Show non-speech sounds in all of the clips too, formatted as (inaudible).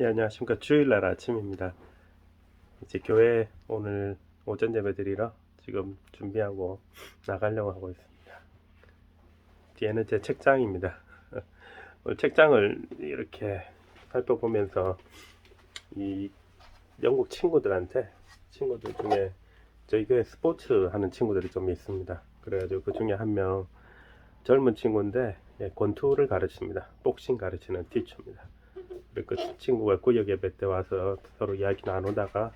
예, 안녕하십니까. 주일날 아침입니다. 이제 교회 오늘 오전 예배 드리러 지금 준비하고 나가려고 하고 있습니다. 뒤에는 제 책장입니다. (laughs) 오늘 책장을 이렇게 살펴보면서 이 영국 친구들한테 친구들 중에 저희 교회 스포츠 하는 친구들이 좀 있습니다. 그래가지고 그 중에 한 명 젊은 친구인데 예, 권투를 가르칩니다. 복싱 가르치는 티처입니다. 그 친구가 구역 예배 때 와서 서로 이야기 나누다가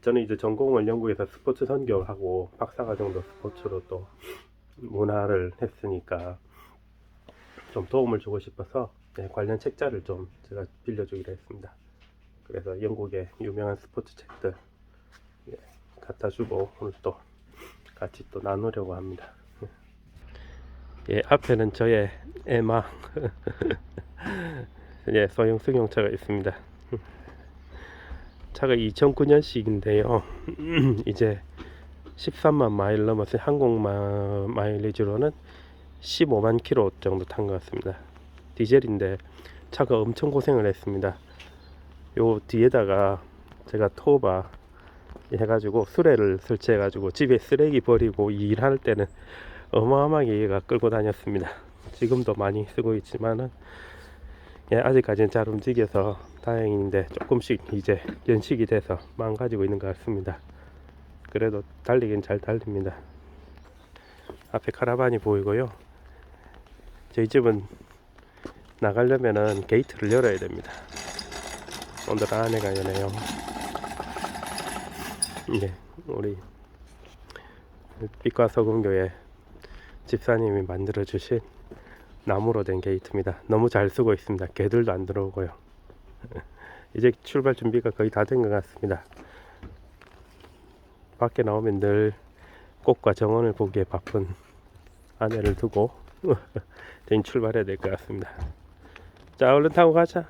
저는 이제 전공을 영국에서 스포츠 선교하고 박사과정도 스포츠로 또 문화를 했으니까 좀 도움을 주고 싶어서 네, 관련 책자를 좀 제가 빌려주기로 했습니다. 그래서 영국의 유명한 스포츠 책들 예, 갖다 주고 오늘 또 같이 또 나누려고 합니다. 예, 앞에는 저의 에마 (laughs) 예, 소형 승용차가 있습니다. 차가 2009년식인데요. (clears throat) 이제 13만 마일 넘었어요. 항공 마, 마일리지로는 15만 킬로 정도 탄 것 같습니다. 디젤인데 차가 엄청 고생을 했습니다. 요 뒤에다가 제가 토바 해가지고 수레를 설치해가지고 집에 쓰레기 버리고 일할 때는 어마어마하게 얘가 끌고 다녔습니다. 지금도 많이 쓰고 있지만은 예, 아직까지는 잘 움직여서 다행인데 조금씩 이제 연식이 돼서 망가지고 있는 것 같습니다. 그래도 달리긴 잘 달립니다. 앞에 카라반이 보이고요. 저희 집은 나가려면은 게이트를 열어야 됩니다. 오늘 안에가 여네요. 예, 우리 빛과 소금교회 집사님이 만들어 주신 나무로 된 게이트입니다. 너무 잘 쓰고 있습니다. 개들도 안 들어오고요. (laughs) 이제 출발 준비가 거의 다 된 것 같습니다. 밖에 나오면 늘 꽃과 정원을 보기에 바쁜 아내를 두고 (laughs) 저희 출발해야 될 것 같습니다. 자, 얼른 타고 가자.